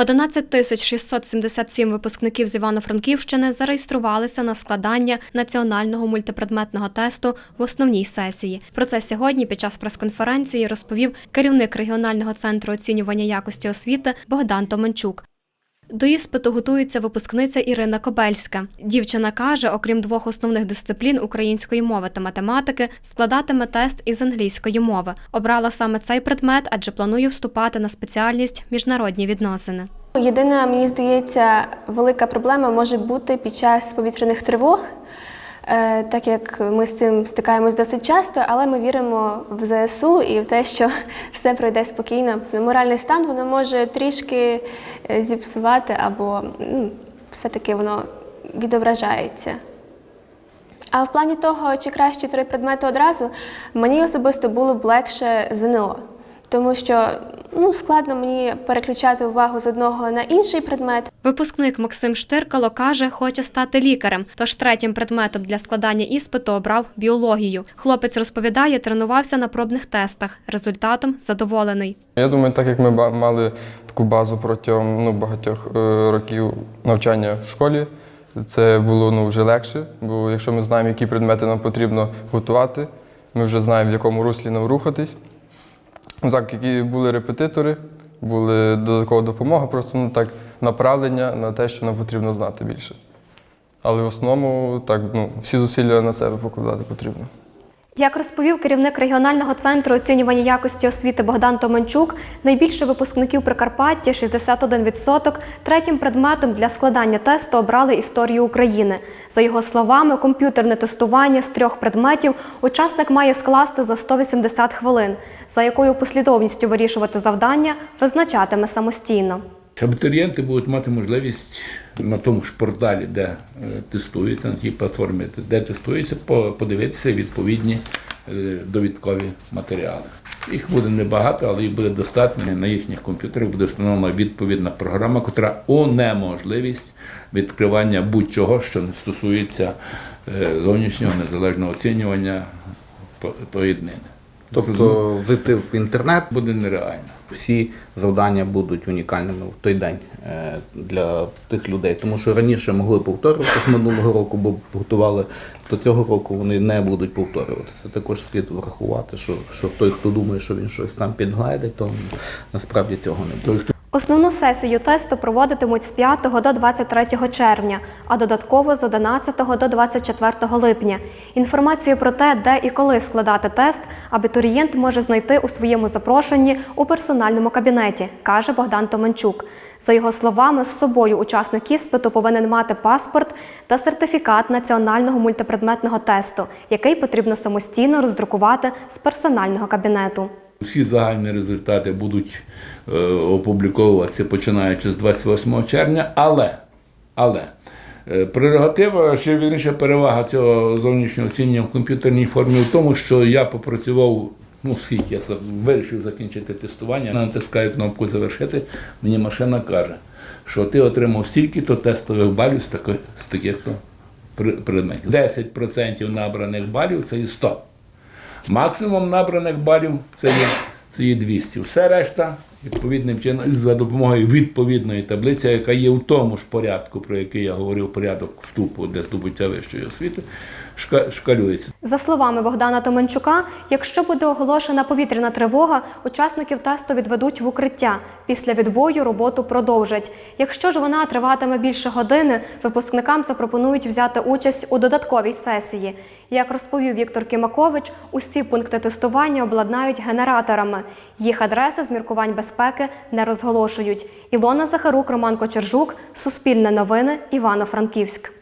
11 тисяч 677 випускників з Івано-Франківщини зареєструвалися на складання національного мультипредметного тесту в основній сесії. Про це сьогодні під час прес-конференції розповів керівник регіонального центру оцінювання якості освіти Богдан Томенчук. До іспиту готується випускниця Ірина Кобельська. Дівчина каже, окрім двох основних дисциплін української мови та математики, складатиме тест із англійської мови. Обрала саме цей предмет, адже планує вступати на спеціальність міжнародні відносини. Єдина, мені здається, велика проблема може бути під час повітряних тривог, так як ми з цим стикаємось досить часто, але ми віримо в ЗСУ і в те, що все пройде спокійно. Моральний стан воно може трішки е, зіпсувати або ну, все-таки воно відображається. А в плані того, чи краще три предмети одразу, мені особисто було б легше ЗНО. Тому що ну, складно мені переключати увагу з одного на інший предмет. Випускник Максим Штиркало каже, хоче стати лікарем, тож третім предметом для складання іспиту обрав біологію. Хлопець розповідає, тренувався на пробних тестах. Результатом задоволений. Я думаю, так як ми мали таку базу протягом ну, багатьох е, років навчання в школі, це було ну, вже легше, бо якщо ми знаємо, які предмети нам потрібно готувати, ми вже знаємо, в якому руслі нам рухатись. Ну, так, які були репетитори, були додаткова допомога, просто ну, так, направлення на те, що нам потрібно знати більше. Але в основному так, ну, всі зусилля на себе покладати потрібно. Як розповів керівник регіонального центру оцінювання якості освіти Богдан Томенчук, найбільше випускників Прикарпаття 61%, третім предметом для складання тесту обрали історію України. За його словами, комп'ютерне тестування з трьох предметів учасник має скласти за 180 хвилин, за якою послідовністю вирішувати завдання визначатиме самостійно. Абітурієнти будуть мати можливість на тому ж порталі, де е, тестується, на тій платформі, де тестується, подивитися відповідні е, довідкові матеріали. Їх буде небагато, але їх буде достатньо. На їхніх комп'ютерах буде встановлена відповідна програма, яка унеможливість відкривання будь-чого, що не стосується е, зовнішнього незалежного оцінювання то- тої днини. Тобто зайти в інтернет, буде нереально. всі завдання будуть унікальними в той день е, для тих людей. Тому що раніше могли повторюватися минулого року, бо готували до цього року, вони не будуть повторюватися. Також слід врахувати, що, що той, хто думає, що він щось там підгледить, то насправді цього не буде. Основну сесію тесту проводитимуть з 5 до 23 червня, а додатково з 11 до 24 липня. Інформацію про те, де і коли складати тест, абітурієнт може знайти у своєму запрошенні у персональному кабінеті, каже Богдан Томенчук. За його словами, з собою учасник іспиту повинен мати паспорт та сертифікат національного мультипредметного тесту, який потрібно самостійно роздрукувати з персонального кабінету. Всі загальні результати будуть е, опубліковуватися починаючи з 28 червня, але, але е, прерогатива, чи вірніше перевага цього зовнішнього оцінювання в комп'ютерній формі в тому, що я попрацював, ну скільки я вирішив закінчити тестування, натискаю кнопку завершити, мені машина каже, що ти отримав стільки-то тестових балів з таких-то предметів. 10% набраних балів це і 100. Максимум набраних балів це є, це є 200. Все решта відповідним чином за допомогою відповідної таблиці, яка є в тому ж порядку, про який я говорив, порядок вступу для здобуття вищої освіти, шкалюється. За словами Богдана Томенчука, якщо буде оголошена повітряна тривога, учасників тесту відведуть в укриття. Після відбою роботу продовжать. Якщо ж вона триватиме більше години, випускникам запропонують взяти участь у додатковій сесії. Як розповів Віктор Кимакович, усі пункти тестування обладнають генераторами. Їх адреси з міркувань безпеки не розголошують. Ілона Захарук, Роман Кочержук, Суспільне новини, Івано-Франківськ.